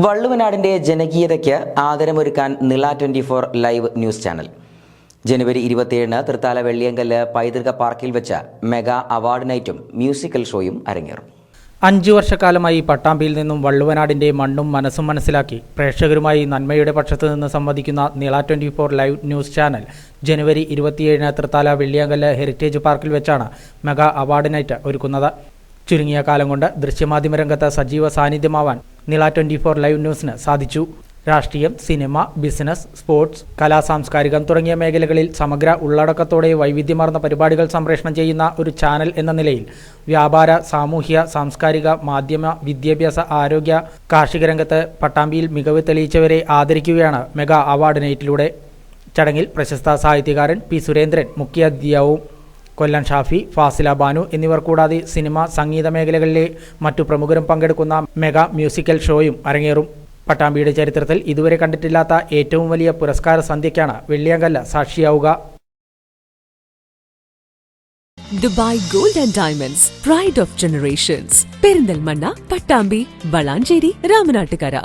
വള്ളുവനാടിന്റെ ജനകീയതയ്ക്ക് ആദരമൊരുക്കാൻ Nila twenty four live news channel. ജനുവരി ഇരുപത്തിയേഴിന് തൃത്താല വെള്ളിയങ്കല്ല് പൈതൃക പാർക്കിൽ വെച്ച മെഗാ അവാർഡ് നൈറ്റും മ്യൂസിക്കൽ ഷോയും അരങ്ങേറും. അഞ്ചു വർഷക്കാലമായി പട്ടാമ്പിയിൽ നിന്നും വള്ളുവനാടിന്റെ മണ്ണും മനസ്സും മനസ്സിലാക്കി പ്രേക്ഷകരുമായി നന്മയുടെ പക്ഷത്തു നിന്ന് സംവദിക്കുന്ന Nila twenty four live news channel ജനുവരി ഇരുപത്തിയേഴിന് തൃത്താല വെള്ളിയാങ്കല്ല് ഹെറിറ്റേജ് പാർക്കിൽ വെച്ചാണ് മെഗാ അവാർഡ് നൈറ്റ് ഒരുക്കുന്നത്. ചുരുങ്ങിയ കാലം കൊണ്ട് ദൃശ്യമാധ്യമ രംഗത്ത് സജീവ സാന്നിധ്യമാവാൻ നിള ട്വന്റി ഫോർ ലൈവ് ന്യൂസിന് സാധിച്ചു. രാഷ്ട്രീയം സിനിമ ബിസിനസ് സ്പോർട്സ് കലാ സാംസ്കാരികം തുടങ്ങിയ മേഖലകളിൽ സമഗ്ര ഉള്ളടക്കത്തോടെ വൈവിധ്യമാർന്ന പരിപാടികൾ സംപ്രേഷണം ചെയ്യുന്ന ഒരു ചാനൽ എന്ന നിലയിൽ വ്യാപാര സാമൂഹ്യ സാംസ്കാരിക മാധ്യമ വിദ്യാഭ്യാസ ആരോഗ്യ കാർഷിക രംഗത്ത് പട്ടാമ്പിയിൽ മികവ് തെളിയിച്ചവരെ ആദരിക്കുകയാണ് മെഗാ അവാർഡ് നൈറ്റിലൂടെ. ചടങ്ങിൽ പ്രശസ്ത സാഹിത്യകാരൻ പി സുരേന്ദ്രൻ മുഖ്യാതിഥിയാവും കൊല്ലം ഷാഫി ഫാസില ബാനു എന്നിവർ കൂടാതെ സിനിമ സംഗീത മേഖലകളിലെ മറ്റു പ്രമുഖരും പങ്കെടുക്കുന്ന മെഗാ മ്യൂസിക്കൽ ഷോയും അരങ്ങേറും. പട്ടാമ്പിയുടെ ചരിത്രത്തിൽ ഇതുവരെ കണ്ടിട്ടില്ലാത്ത ഏറ്റവും വലിയ പുരസ്കാര സന്ധ്യയ്ക്കാണ് Velliyankallu സാക്ഷിയാവുക. Dubai gold and diamonds pride of generations Perinthalmanna Pattambi Valanchery Ramanattukara.